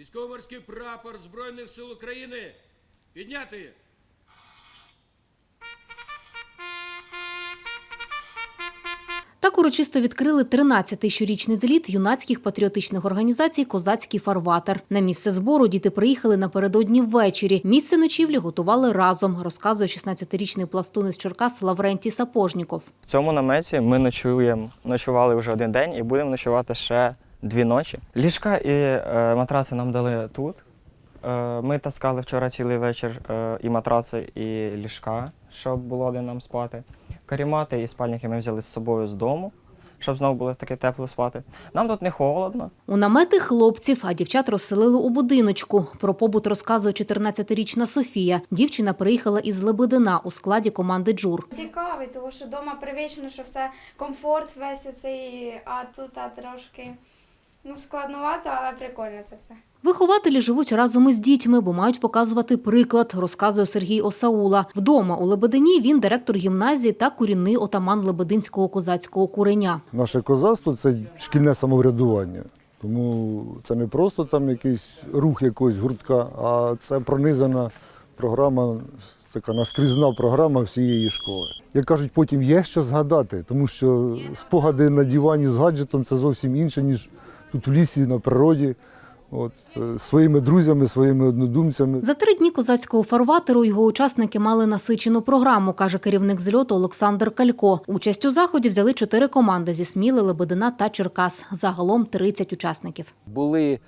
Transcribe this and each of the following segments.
Військово-морський прапор Збройних сил України підняти. Так урочисто відкрили 13-й щорічний зліт юнацьких патріотичних організацій Козацький фарватер. На місце збору діти приїхали напередодні ввечері. Місце ночівлі готували разом, розказує 16-річний пластун із Черкас Лаврентій Сапожніков. В цьому наметі ми ночуємо, ночували вже один день і будемо ночувати ще дві ночі. Ліжка і е, матраци нам дали тут. Е, ми таскали вчора цілий вечір е, і матраци, і ліжка, щоб було де нам спати. Карімати і спальники ми взяли з собою з дому, щоб знову було таке тепло спати. Нам тут не холодно. У намети хлопців, а дівчат розселили у будиночку. Про побут розказує 14-річна Софія. Дівчина приїхала із Лебедина у складі команди Джур. Цікавий, тому що вдома привично, що все комфорт весь цей, а тут а трошки ну, складновато, але прикольно це все. Вихователі живуть разом із дітьми, бо мають показувати приклад, розказує Сергій Осаула. Вдома у Лебедині він директор гімназії та корінний отаман Лебединського козацького куреня. Наше козацтво це шкільне самоврядування. Тому це не просто там якийсь рух якогось гуртка, а це пронизана програма, така наскрізна програма всієї школи. Як кажуть, потім є що згадати, тому що спогади на дивані з гаджетом це зовсім інше, ніж тут в лісі, на природі. От, е, своїми друзями, своїми однодумцями. За три дні козацького фарватеру його учасники мали насичену програму, каже керівник зльоту Олександр Калько. Участь у заході взяли чотири команди зі Сміли, Лебедина та Черкас. Загалом 30 учасників. були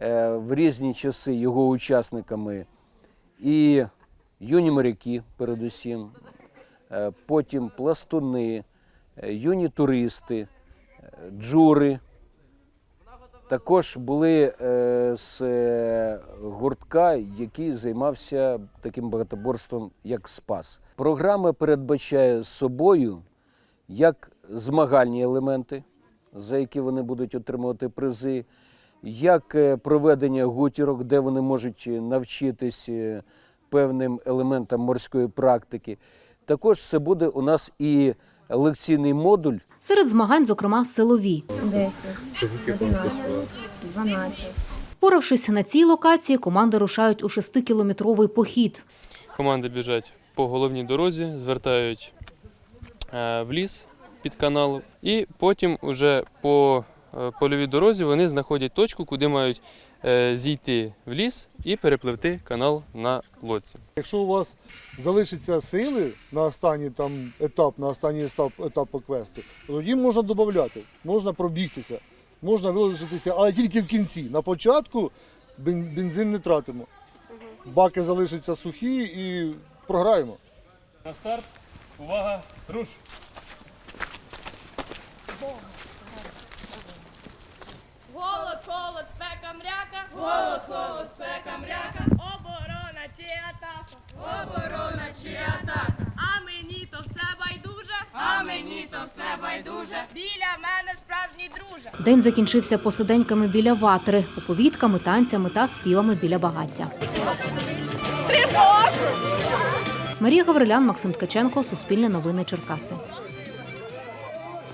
е, в різні часи його учасниками і юні моряки, передусім, е, потім пластуни, е, юні туристи, е, джури. Також були е, з е, гуртка, який займався таким багатоборством, як Спас. Програма передбачає собою як змагальні елементи, за які вони будуть отримувати призи, як е, проведення гутірок, де вони можуть навчитись певним елементам морської практики. Також це буде у нас і лекційний модуль Серед змагань, зокрема, силові. 10, 11, 12. Поравшись на цій локації, команди рушають у шестикілометровий похід. Команди біжать по головній дорозі, звертають е, в ліс під канал, і потім уже по е, польовій дорозі вони знаходять точку, куди мають зійти в ліс і перепливти канал на лодці. Якщо у вас залишаться сили на останній там етап, на останній етап, етап квесту, то тоді можна додати, можна пробігтися, можна вилишитися, але тільки в кінці. На початку бензин не тратимо. Баки залишаться сухі і програємо. На старт, увага, руш! Голод, холод, спека, мряка. Голод, холод, спека, мряка. Оборона чи атака. Оборона чи атака. А мені то все байдуже. А мені то все байдуже. Біля мене справжній друже. День закінчився посиденьками біля ватри, оповідками, танцями та співами біля багаття. Марія Гаврилян, Максим Ткаченко, Суспільне новини Черкаси.